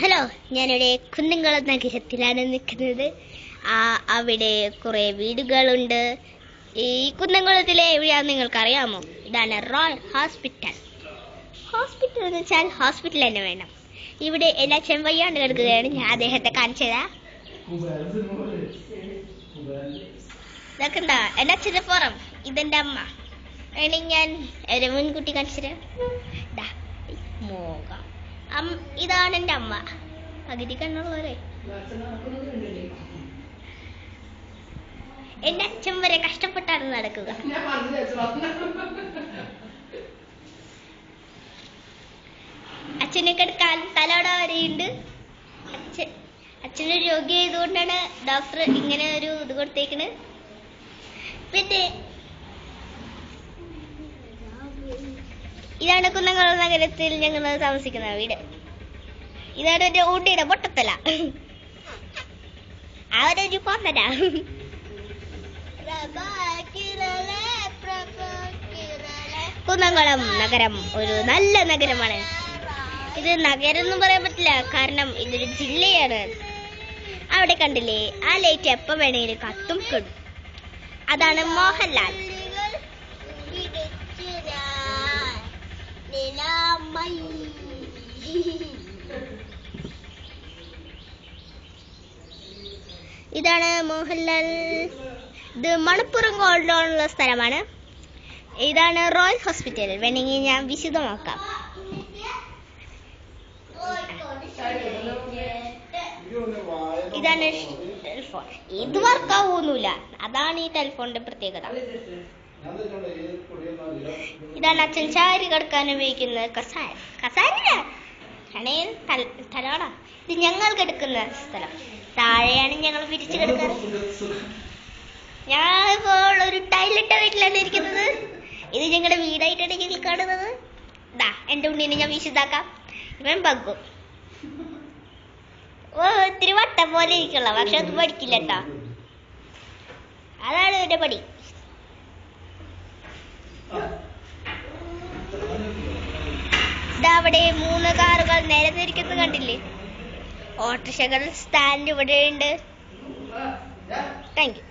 Hello ഞാനിവിടെ കുന്നുംകുളം നഗരത്തിലാണ് നിൽക്കുന്നത്. അവിടെ കുറേ വീടുകളുണ്ട്. ഈ കുന്നംകുളത്തിലെ എവിടെയാണെന്ന് നിങ്ങൾക്കറിയാമോ? ഇതാണ് റോയൽ ഹോസ്പിറ്റൽ ഹോസ്പിറ്റൽ എന്ന് വെച്ചാൽ ഹോസ്പിറ്റൽ തന്നെ വേണം. ഇവിടെ എല്ലാ ചെമ്പയ്യാണ്ട് കിടക്കുകയാണ്. ഞാൻ അദ്ദേഹത്തെ കാണിച്ചതാ ഇതൊക്കെന്താ? എന്റെ അച്ഛന്റെ പുറം. ഇതെന്റെ അമ്മ. വേണമെങ്കിൽ ഞാൻ ഒരു മുൻകൂട്ടി കാണിച്ചത് മോകം ഇതാണ് എന്റെ അമ്മ. പകുതി കണ്ണുള്ളവരെ എന്റെ അച്ഛൻ വരെ കഷ്ടപ്പെട്ടാണ് നടക്കുക. അച്ഛനെ കിടക്കാൻ തലോട വരെയുണ്ട് അച്ഛൻ അച്ഛന് രോഗി ആയതുകൊണ്ടാണ് ഡോക്ടർ ഇങ്ങനെ ഒരു ഇത് കൊടുത്തേക്കണ്. പിന്നെ ഇതാണ് കുന്നംകുളം നഗരത്തിൽ ഞങ്ങൾ താമസിക്കുന്ന വീട്. ഇതാണ് എന്റെ ഊട്ടിയുടെ പൊട്ടത്തല. അവരൊരു കൊന്നര കുന്നംകുളം നഗരം ഒരു നല്ല നഗരമാണ്. ഇത് നഗരം എന്ന് പറയാൻ പറ്റില്ല കാരണം ഇതൊരു ജില്ലയാണ്. അവിടെ കണ്ടില്ലേ ആ ലൈറ്റ് എപ്പോ വേണമെങ്കിലും കത്തും കിടും അതാണ് മോഹൻലാൽ. ഇതാണ് മോഹൻലാൽ. ഇത് മണപ്പുറം ഗോൾഡ് ലോണുള്ള സ്ഥലമാണ്. ഇതാണ് റോയൽ ഹോസ്പിറ്റൽ വേണമെങ്കിൽ ഞാൻ വിശദമാക്കാം. ഇതാണ് ഇത് വർക്കാവൊന്നുമില്ല അതാണ് ഈ ടെലിഫോണിന്റെ പ്രത്യേകത. ഇതാണ് അച്ഛൻ ചാരി കിടക്കാൻ ഉപയോഗിക്കുന്ന കസാര. കസാര തലോട ഇത് ഞങ്ങൾ കിടക്കുന്ന സ്ഥലം. താഴെയാണ് ഞങ്ങൾ പിരിച്ചു കിടക്കുന്നത് ഞാൻ ഇപ്പോൾ ഒരു ടൈലിട്ട വീട്ടിലാണ് ഇരിക്കുന്നത്. ഇത് ഞങ്ങളുടെ വീടായിട്ടാണ് ഞങ്ങൾ കാണുന്നത്. ദാ എന്റെ ഉണ്ണിനെ ഞാൻ വിശുദ്ധാക്കാം. ഇവൻ ബഗ്ഗും. ഓ ഇത്തിരി വട്ടം പോലെ ഇരിക്കുള്ള പക്ഷെ അത് പഠിക്കില്ല കേട്ടോ. അതാണ് എന്റെ പടി അവിടെ മൂന്ന് കാറുകൾ നിരന്നിരിക്കുന്നത് കണ്ടില്ലേ? ഓട്ടോറിക്ഷകൾ സ്റ്റാൻഡ് ഇവിടെയുണ്ട് താങ്ക് യു